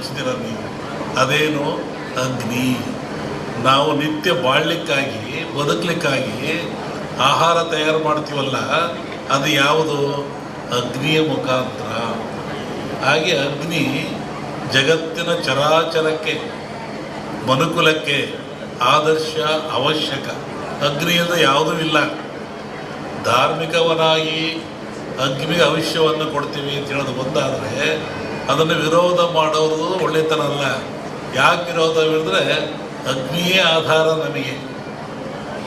ಹಚ್ಚಿದಿರ ನೀವು ಅದೇನು ಅಗ್ನಿ. ನಾವು ನಿತ್ಯ ಬಾಳ್ಲಿಕ್ಕಾಗಿ ಬದುಕಲಿಕ್ಕಾಗಿ ಆಹಾರ ತಯಾರು ಮಾಡ್ತೀವಲ್ಲ, ಅದು ಯಾವುದು? ಅಗ್ನಿಯ ಮುಖಾಂತರ. ಹಾಗೆ ಅಗ್ನಿ ಜಗತ್ತಿನ ಚರಾಚರಕ್ಕೆ, ಮನುಕುಲಕ್ಕೆ ಆದರ್ಶ, ಅವಶ್ಯಕ. ಅಗ್ನಿಯಿಂದ ಯಾವುದೂ ಇಲ್ಲ. ಧಾರ್ಮಿಕವನಾಗಿ ಅಗ್ನಿಗೆ ಅವಶ್ಯವನ್ನು ಕೊಡ್ತೀವಿ ಅಂತ ಹೇಳೋದು ಒಂದಾದರೆ ಅದನ್ನು ವಿರೋಧ ಮಾಡೋದು ಒಳ್ಳೆತನ ಅಲ್ಲ. ಯಾಕೆ ವಿರೋಧ ಹೇಳಿದ್ರೆ ಅಗ್ನಿಯೇ ಆಧಾರ ನಮಗೆ.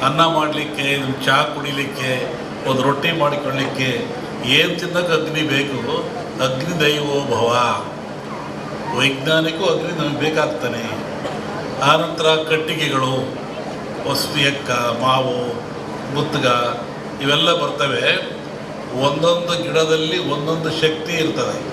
ಅನ್ನ ಮಾಡಲಿಕ್ಕೆ ಚಹಾ ಕುಡಿಲಿಕ್ಕೆ, ಒಂದು ರೊಟ್ಟಿ ಮಾಡಿಕೊಳ್ಳಿಕ್ಕೆ ಏನು ತಿನ್ನಕ್ಕೆ ಅಗ್ನಿ ಬೇಕು? ಅಗ್ನಿ ದೈವೋ ಭವ. ವೈಜ್ಞಾನಿಕೂ ಅಗ್ನಿ ನಮಗೆ ಬೇಕಾಗ್ತಾನೆ. ಆನಂತರ ಕಟ್ಟಿಗೆಗಳು ವಸ್ತಿಯಕ್ಕ ಮಾವು ಮುತ್ತಗ ಇವೆಲ್ಲ ಬರ್ತವೆ. ಒಂದೊಂದು ಗಿಡದಲ್ಲಿ ಒಂದೊಂದು ಶಕ್ತಿ ಇರ್ತದೆ.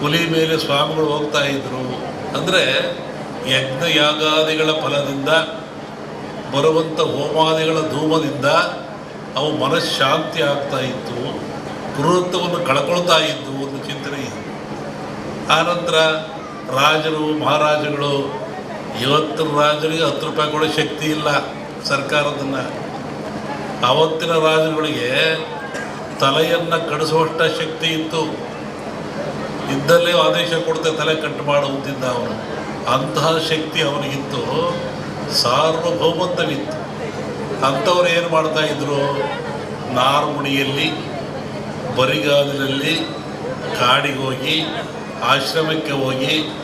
ಹುಲಿ ಮೇಲೆ ಸ್ವಾಮಿಗಳು ಹೋಗ್ತಾ ಇದ್ರು ಅಂದರೆ ಯಜ್ಞ ಯಾಗಾದಿಗಳ ಫಲದಿಂದ ಬರುವಂಥ ಹೋಮಾದಿಗಳ ಧೂಮದಿಂದ ಅವು ಮನಃಶಾಂತಿ ಆಗ್ತಾ ಇತ್ತು ಪುರುತ್ವವನ್ನು ಕಳ್ಕೊಳ್ತಾ ಇದ್ದು ಒಂದು ಚಿಂತನೆ ಇದೆ. ಆನಂತರ ರಾಜರು, ಮಹಾರಾಜಗಳು ಇವತ್ತಿನ ರಾಜರಿಗೆ ಹತ್ತು ರೂಪಾಯಿ ಕೊಡೋ ಶಕ್ತಿ ಇಲ್ಲ ಸರ್ಕಾರದನ್ನು. ಆವತ್ತಿನ ರಾಜರುಗಳಿಗೆ ತಲೆಯನ್ನು ಕಡಿಸುವಷ್ಟ ಶಕ್ತಿ ಇತ್ತು. ಇದ್ದಲ್ಲೇ ಆದೇಶ ಕೊಡ್ತೆ ತಲೆ ಕಟ್ಟು ಮಾಡುವಂತಿದ್ದ ಅವನು. ಅಂತಹ ಶಕ್ತಿ ಅವನಿಗಿತ್ತು. ಸಾರ್ವಭೌಮತ್ವವಿತ್ತು. ಅಂಥವ್ರು ಏನು ಮಾಡ್ತಾ ಇದ್ರು? ನಾರ್ಮುಣಿಯಲ್ಲಿ ಬರಿಗಾಲಿನಲ್ಲಿ ಕಾಡಿಗೆ ಹೋಗಿ, ಆಶ್ರಮಕ್ಕೆ ಹೋಗಿ,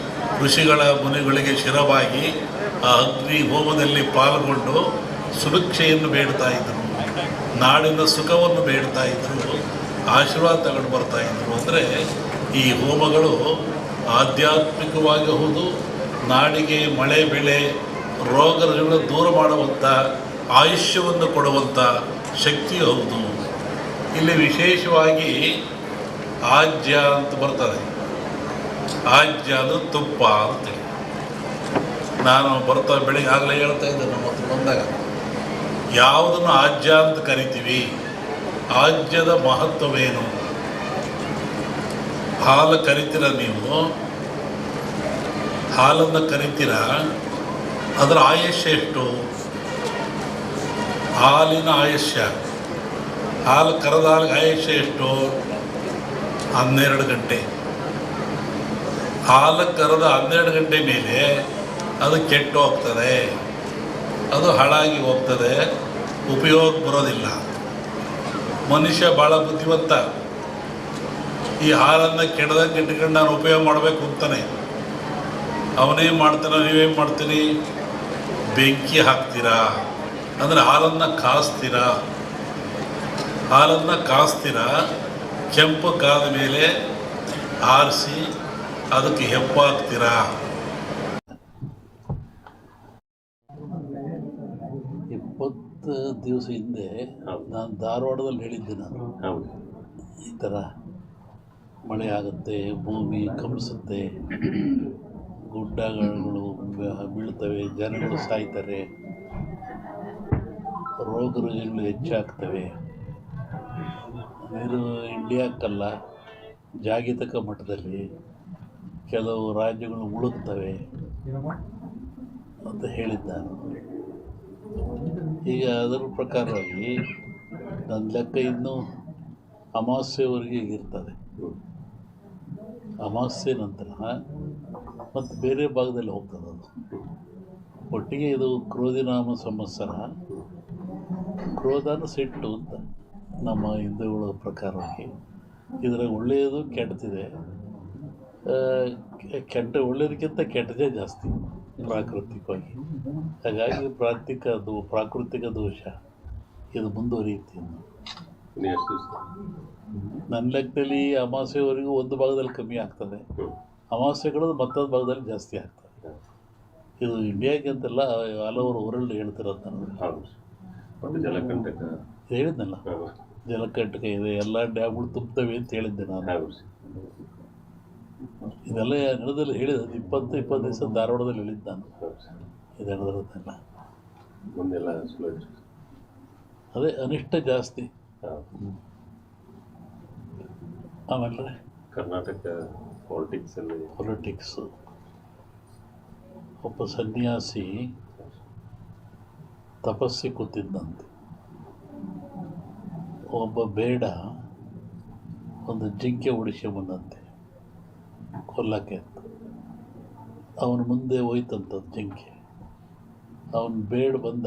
ಋಷಿಗಳ ಮುನಿಗಳಿಗೆ ಶಿರವಾಗಿ ಆ ಅಗ್ನಿ ಹೋಮದಲ್ಲಿ ಪಾಲ್ಗೊಂಡು ಸುಭಿಕ್ಷೆಯನ್ನು ಬೇಡ್ತಾ ಇದ್ರು. ನಾಡಿನ ಸುಖವನ್ನು ಬೇಡ್ತಾ ಇದ್ರು. ಆಶೀರ್ವಾದ ತಗೊಂಡು ಬರ್ತಾ ಇದ್ರು. ಅಂದರೆ ಈ ಹೋಮಗಳು ಆಧ್ಯಾತ್ಮಿಕವಾಗಿ ಹೌದು ನಾಡಿಗೆ ಮಳೆ ಬೆಳೆ ರೋಗ ರುಜಿನ ದೂರ ಮಾಡುವಂಥ ಆಯುಷ್ಯವನ್ನು ಕೊಡುವಂಥ ಶಕ್ತಿ ಹೌದು. ಇಲ್ಲಿ ವಿಶೇಷವಾಗಿ ಆಜ್ಯ ಅಂತ ಬರ್ತದೆ. ಆಜ್ಯ ಅದು ತುಪ್ಪ ಅಂತೇಳಿ ನಾನು ಬರ್ತಾ ಬೆಳಿಗ್ಗೆ ಆಗಲೇ ಹೇಳ್ತಾ ಇದ್ದೆ ನಮ್ಮ ಹತ್ರ ಬಂದಾಗ. ಯಾವುದನ್ನು ಆಜ್ಯ ಅಂತ ಕರಿತೀವಿ? ಆಜ್ಯದ ಮಹತ್ವವೇನು? ಹಾಲು ಕರಿತೀರ ನೀವು? ಹಾಲನ್ನು ಕರಿತೀರ? ಅದರ ಆಯುಷ್ಯ ಎಷ್ಟು? ಹಾಲಿನ ಆಯುಷ್ಯ ಹಾಲು ಕರೆದ ಆಯುಷ್ಯ ಎಷ್ಟು? ಹನ್ನೆರಡು ಗಂಟೆ. ಹಾಲು ಕರೆದ ಹನ್ನೆರಡು ಗಂಟೆ ಮೇಲೆ ಅದು ಕೆಟ್ಟು ಹೋಗ್ತದೆ. ಅದು ಹಾಳಾಗಿ ಹೋಗ್ತದೆ. ಉಪಯೋಗ ಬರೋದಿಲ್ಲ. ಮನುಷ್ಯ ಭಾಳ ಬುದ್ಧಿವಂತ. ಈ ಹಾಲನ್ನು ಕೆಡದಂಗೆ ಇಟ್ಕೊಂಡು ನಾನು ಉಪಯೋಗ ಮಾಡಬೇಕು ಅಂತಾನೆ. ಅವನೇನು ಮಾಡ್ತಾನೆ ನೀವೇನು ಮಾಡ್ತೀರಿ ಬೆಂಕಿ ಹಾಕ್ತೀರಾ? ಅಂದರೆ ಹಾಲನ್ನು ಕಾಸ್ತೀರಾ? ಹಾಲನ್ನು ಕಾಯಿಸ್ತೀರಾ ಕೆಂಪು ಕಾದ ಮೇಲೆ ಆರಿಸಿ ಅದಕ್ಕೆ ಹೆಪ್ಪಾಕ್ತೀರಾ ಇಪ್ಪತ್ತು ದಿವಸ ಹಿಂದೆ. ನಾನು ಧಾರವಾಡದಲ್ಲಿ ಹೇಳಿದ್ದೆ ನಾನು. ಹೌದು. ಈ ಥರ ಮಳೆ ಆಗುತ್ತೆ ಭೂಮಿ ಕಂಪಿಸುತ್ತೆ, ಗುಡ್ಡಗಳು ಬೀಳ್ತವೆ, ಜನಗಳು ಸಾಯ್ತಾರೆ ರೋಗ ರುಜಿನಗಳು ಹೆಚ್ಚಾಗ್ತವೆ. ಇದು ಇಂಡಿಯಾಕ್ಕಲ್ಲ ಜಾಗತಿಕ ಮಟ್ಟದಲ್ಲಿ ಕೆಲವು ರಾಜ್ಯಗಳು ಮುಳುಗ್ತವೆ ಅಂತ ಹೇಳಿದ್ದಾನೆ ಈಗ ಅದರ ಪ್ರಕಾರವಾಗಿ ನನ್ನ ಲೆಕ್ಕ ಇನ್ನೂ ಅಮಾವಾಸ್ಯೆವರೆಗೆ ಇರ್ತದೆ. ಅಮಾವಾಸ್ಯೆ ನಂತರ ಮತ್ತು ಬೇರೆ ಭಾಗದಲ್ಲಿ ಹೋಗ್ತದೆ ಅದು. ಒಟ್ಟಿಗೆ ಇದು ಕ್ರೋಧಿನಾಮ ಸಂವತ್ಸರ, ಕ್ರೋಧನ ಸಿಟ್ಟು ಅಂತ ನಮ್ಮ ಹಿಂದೂಗಳ ಪ್ರಕಾರವಾಗಿ. ಇದರಾಗ ಒಳ್ಳೆಯದು ಕೆಟ್ಟದಿದೆ. ಕೆಟ್ಟ ಒಳ್ಳೆಯದಕ್ಕಿಂತ ಕೆಟ್ಟದೇ ಜಾಸ್ತಿ ಪ್ರಾಕೃತಿಕವಾಗಿ. ಹಾಗಾಗಿ ಪ್ರಾಕೃತಿಕ ಅದು ಪ್ರಾಕೃತಿಕ ದೋಷ ಇದು ಮುಂದುವರಿಯುತ್ತೆ ಇನ್ನು ಇನ್ನು ಎಷ್ಟು ದಿವಸ ನನ್ನ ಲೆಕ್ಕದಲ್ಲಿ ಅಮಾವಾಸ್ಯೆವರೆಗೂ ಒಂದು ಭಾಗದಲ್ಲಿ ಕಮ್ಮಿ ಆಗ್ತದೆ. ಅಮಾವಾಸ್ಯೆಗಳು ಮತ್ತೊಂದು ಭಾಗದಲ್ಲಿ ಜಾಸ್ತಿ ಆಗ್ತದೆ. ಇದು ಇಂಡಿಯಾಗೆ ಅಂತಲ್ಲ ಆಲ್ ಓವರ್ ವರ್ಲ್ಡ್ ಹೇಳ್ತಿರೋದು ನಾನು. ಹೌದು. ಒಟ್ಟು ಜಲಕಂಟಕ. ಹೇಳಿದ್ನಲ್ಲ. ಜಲಕಂಟಕ ಇದೆ ಎಲ್ಲ ಡ್ಯಾಮ್ಗಳು ತುಂಬ್ತವೆ ಅಂತ ಹೇಳಿದ್ದೆ ನಾನು. ಹೌದು. ಇದೆಲ್ಲ ನಡೆದಲ್ಲಿ ಹೇಳಿದ ಇಪ್ಪತ್ತು ಇಪ್ಪತ್ತು ದಿವಸ ಧಾರವಾಡದಲ್ಲಿ ಹೇಳಿದ್ದು ನಾನು. ಇದೆಲ್ಲ ಇದು ನಡೆದಿರೋದೆಲ್ಲ ಮುಂದೆಲ್ಲ ಸ್ಲೋ ಇರ್ತದೆ ಅದೇ ಅನಿಷ್ಟ ಜಾಸ್ತಿ. ಆಮೇಲೆ ಕರ್ನಾಟಕ ಪಾಲಿಟಿಕ್ಸಲ್ಲಿ ಪೊಲಿಟಿಕ್ಸು ಒಬ್ಬ ಸನ್ಯಾಸಿ ತಪಸ್ಸಿ ಕೂತಿದ್ದಂತೆ. ಒಬ್ಬ ಬೇಡ ಒಂದು ಜಿಂಕೆ ಬಂದಂತೆ. ಕೊಲ್ಲಕ್ಕೆ ಅಂತ. ಅವನ ಮುಂದೆ ಹೋಯ್ತಂತದ್ದು ಜಿಂಕೆ. ಅವನು ಬೇಡ ಬಂದ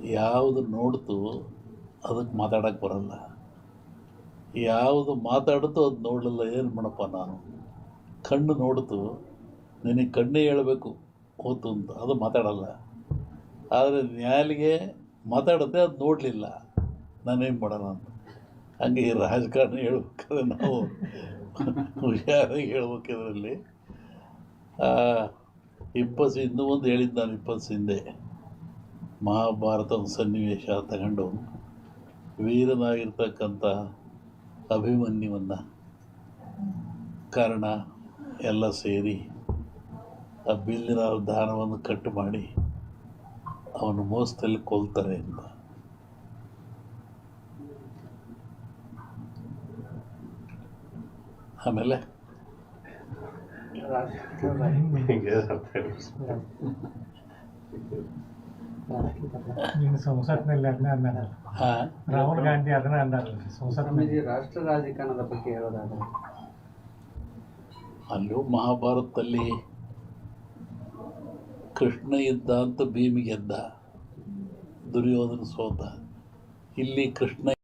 ಯಾವುದು ನೋಡ್ತು ಅದಕ್ಕೆ ಮಾತಾಡೋಕ್ಕೆ ಬರಲ್ಲ. ಯಾವುದು ಮಾತಾಡ್ತು ಅದು ನೋಡಲಿಲ್ಲ, ಏನು ಮಾಡಪ್ಪ ನಾನು? ಕಣ್ಣು ನೋಡ್ತು, ನಿನಗೆ ಕಣ್ಣೇ ಹೇಳಬೇಕು ಓತು ಅಂತ. ಅದು ಮಾತಾಡಲ್ಲ. ಆದರೆ ನ್ಯಾಲಿಗೆ ಮಾತಾಡುತ್ತೆ ಅದು ನೋಡಲಿಲ್ಲ. ನಾನೇನು ಮಾಡೋಣ ಅಂತ. ಹಂಗೆ ಈ ರಾಜಕಾರಣ ಹೇಳ್ಬೇಕಾದ್ರೆ ನಾವು ಹುಷಾರಾಗಿ ಹೇಳ್ಬೇಕು ಇದರಲ್ಲಿ. ಇಪ್ಪತ್ತು ಇನ್ನೂ ಒಂದು ಹೇಳಿದ್ದು ನಾನು ಇಪ್ಪತ್ತು ಹಿಂದೆ. ಮಹಾಭಾರತದ ಸನ್ನಿವೇಶ ತಗೊಂಡು ವೀರನಾಗಿರ್ತಕ್ಕಂಥ ಅಭಿಮನ್ಯುವನ್ನು ಕಾರಣ ಎಲ್ಲ ಸೇರಿ ಆ ಬಿಲ್ಲಿನ ದಾನವನ್ನು ಕಟ್ಟು ಮಾಡಿ ಅವನು ಮೋಸದಲ್ಲಿ ಕೊಲ್ತಾರೆ ಅಂತ ಆಮೇಲೆ. ನಿನ್ನ ಸಂಸತ್ನಲ್ಲಿ ಅದನ್ನ ಅಂದಾರಲ್ಲ ರಾಹುಲ್ ಗಾಂಧಿ ಅದನ್ನ ಅಂದಾರಲ್ಲ ಸಂಸತ್ನಲ್ಲಿ ರಾಷ್ಟ್ರ ರಾಜಕಾರಣದ ಬಗ್ಗೆ ಹೇಳೋದಾದ್ರೆ ಅಲ್ಲೂ ಮಹಾಭಾರತದಲ್ಲಿ ಕೃಷ್ಣ ಇದ್ದ ಅಂತ ಭೀಮಿಗೆದ್ದ ದುರ್ಯೋಧನ ಸೋತ ಇಲ್ಲಿ ಕೃಷ್ಣ